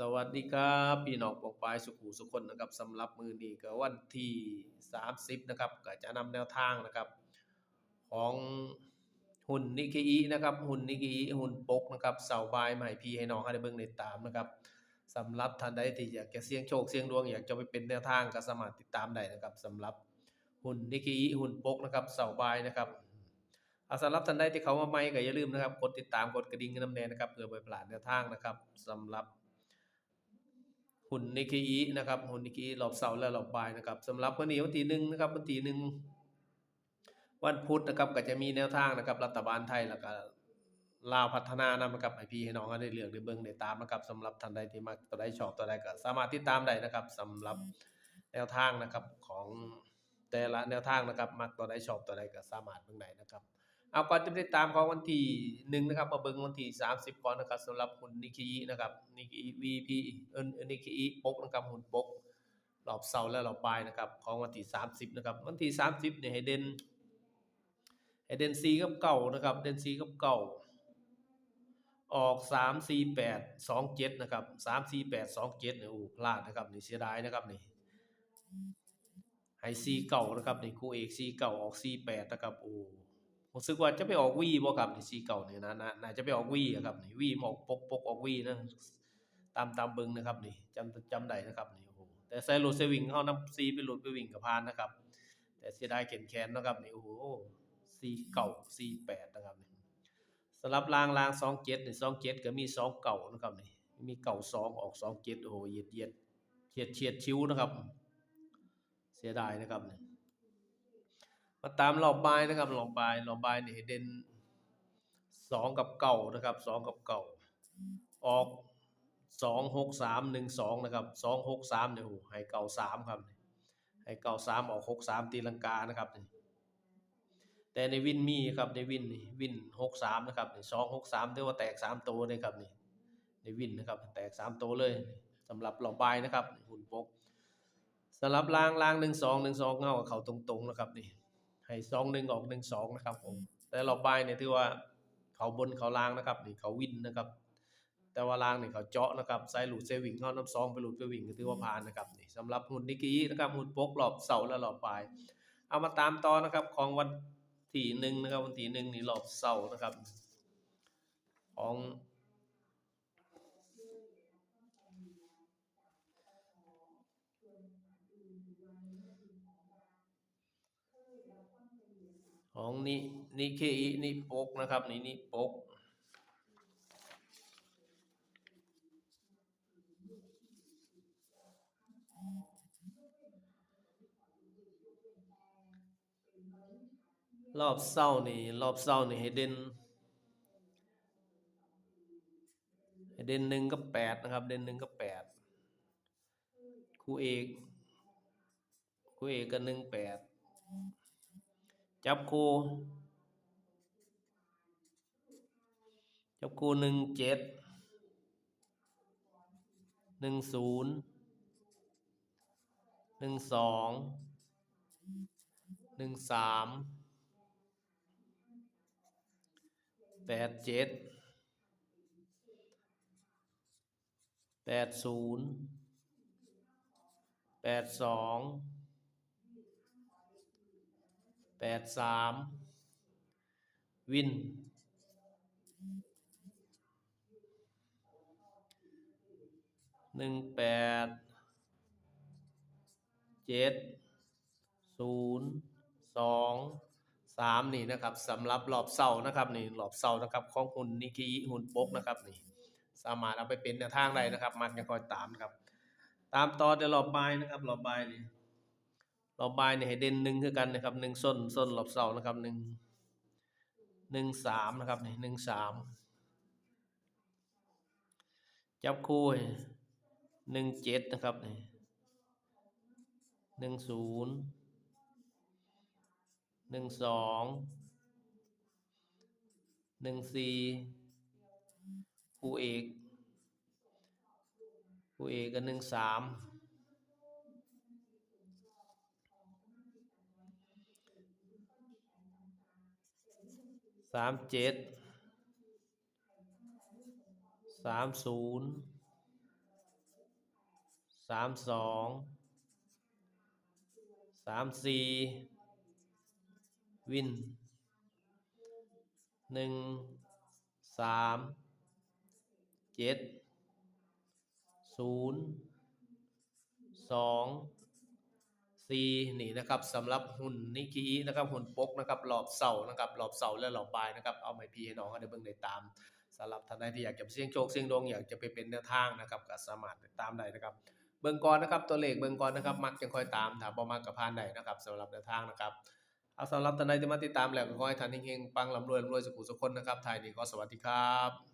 สวัสดีครับพี่น้องปองปายสุขุสุคนนะครับสำหรับมือนี้ก็วันที่ 30 นะครับ ก็จะนำแนวทางนะครับ ของหุ่นนิกอีนะครับ หุ่นนิกอีหุ่นปกนะครับเสาบายให้พี่ให้น้องให้ได้เบิ่งได้ตามนะครับสำหรับท่านใดที่อยากจะเสี่ยงโชคเสี่ยงดวงอยากจะไปเป็นแนวทางก็สามารถติดตามได้นะครับสำหรับหุ่นนิกอีหุ่นปกนะครับเสาบายนะครับอาสำหรับท่านใดที่เขามาใหม่ก็อย่าลืมนะครับกดติดตามกดกระดิ่งกันนำแน่นะครับเพื่อบ่ให้พลาดแนวทางนะครับสำหรับ หุ่นนิกอีนะครับหุ่นนิกอีรอบเสาร์และรอบบ่ายนะครับสำหรับวันนี้วันที่หนึ่งนะครับวันที่หนึ่งวันพุธนะครับก็จะมีแนวทางนะครับ รัฐบาลไทยแล้วก็ลาวพัฒนานำนะครับให้พี่ให้น้องได้เลือกได้เบิ่งได้ตามนะครับสำหรับท่านใดที่มักตัวใดชอบตัวใดก็สามารถติดตามได้นะครับสำหรับแนวทางนะครับของแต่ละแนวทางนะครับ มักตัวใดชอบตัวใดก็สามารถเบิ่งได้นะครับ เอาก่อนจะไปติดตามของวันที่หนึ่งนะครับมาเบิ่งวันที่30ก่อนนะครับสำหรับหุ่นนิกินะครับนิกิ VP เอิ้นนิกิปกนะครับหุ่นปกรอบเสาร์และรอบบ่ายนะครับ ของวันที่30นะครับ วันที่30เนี่ยให้เด่นให้เด่น4กับเก้านะครับ เด่น4กับเก้าออก 3 4 8 2 7 นะครับ 3 4 8 2 7เนี่ยโอ้พลาดนะครับนี่เสียดายนะครับนี่ให้4เก่านะครับนี่คู่เอก4เก่าออก 4 8 นะครับโอ้ รู้สึกว่าจะไปออกวีบ่ครับในี่สีเก่าเนี่ยนะน่าน่าจะไปออกวีอะครับนี่วีออกปกปกออกวีนะตามตามเบิงนะครับนี่จำจำได้นะครับนี่โอ้โหแต่ใส่รถเซวิ่งเฮานำซีไปรถไปวิ่งก็ผ่านนะครับ แต่เสียดายแขนแขนนะครับนี่โอ้โหสีเก่าสีแปดนะครับนี่สำหรับรางราง27นี่27ก็มี2เก่านะครับนี่มีเก่า2องออก27โอ้โหเหยียดเหยียดเฉียดเฉียดชิวนะครับ เสียดายนะครับนี่ มาตามรอบบ่ายนะครับรอบบ่ายรอบบ่ายนี่เด่นสองกับเก่านะครับสองกับเก่า ออกสองหกสามหนึ่งสองนะครับสองหกสามเนี่ยโอ้ให้เก่าสามครับให้เก่าสามออกหกสามตีลังกานะครับนี่แต่ในวินมีครับในวินวินหกสามนะครับสองหกสามถือว่าแตกสามตัวเลยครับนี่ในวินนะครับ แตกสามตัวเลยสำหรับรอบบ่ายนะครับหุ่นปกสำหรับรางรางหนึ่งสองหนึ่งสองเงากับเขาตรงๆนะครับนี่ ให้สองหนึ่งออกหนึ่งสองนะครับผมแต่รอบบ่ายเนี่ยถือว่าเขาบนเขาล่างนะครับนี่เขาวินนะครับ แต่ว่าล่างเนี่ยเขาเจาะนะครับใส่หลุดเซวิ่งเข้าน้ำซองไปหลุดไปวิ่งก็ถือว่าผ่านนะครับนี่สำหรับหุ่นนิกกี้นะครับหุ่นปกรอบเสาร์และรอบบ่าย เอามาตามต่อนะครับของวันที่หนึ่งนะครับวันที่หนึ่งนี่รอบเสาร์นะครับ ของ ของนี่นี่เคอีนี่ปกนะครับนี่นี่ปกรอบเศร้านี่รอบเศร้านี่ให้เด่นให้เด่นหนึ่งกับแปดนะครับ เด่นหนึ่งกับแปดคู่เอกคู่เอกกับหนึ่งแปด จับคู่ จับคู่หนึ่งเจ็ดหนึ่งศูนย์หนึ่งสองหนึ่งสามแปดเจ็ดแปดศูนย์แปดสอง แปดสามวินหนึ่งแปดเจ็ดศูนย์สองสามนี่นะครับสำหรับรอบเสานะครับนี่รอบเสานะครับของหุ่นนิกิหุ่นปกนะครับนี่สามารถเอาไปเป็นแนวทางได้นะครับ มันจะคอยตามนะครับ ตามต่อเดี๋ยวรอบบายนะครับรอบบายนี่ รอบบายเนี่ยให้เด่นหนึ่งคือกันนะครับหนึ่งส้นส้นรอบเสานะครับหนึ่งหนึ่งสามนะครับนี่หนึ่งสามจับคู่หนึ่งเจ็ดนะครับนี่หนึ่งศูนย์หนึ่งสองหนึ่งสี่คู่เอกคู่เอกกับหนึ่งสาม สามเจ็ดสามศูนย์สามสองสามสี่วินหนึ่งสามเจ็ดศูนย์สอง สี่นี่นะครับสำหรับหุ่นนิกินะครับหุ่นปกนะครับรอบเสานะครับรอบเสาและรอบปลายนะครับเอาไม้พีให้น้องเขาได้เบิ่งได้ตามสำหรับท่านใดที่อยากจะเสี่ยงโชคเสี่ยงดวงอยากจะไปเป็นแนวทางนะครับก็สามารถติดตามได้นะครับ เบิ่งก่อนนะครับตัวเลขเบิ่งก่อนนะครับมักจังค่อยตามถ้าบ่มักก็ผ่านได้นะครับสำหรับแนวทางนะครับเอาสำหรับท่านใดที่มาติดตามแล้วก็ขอให้ท่านเฮงๆปังร่ำรวยร่ำรวยสุขสุขคนนะครับท้ายนี้ก็สวัสดีครับ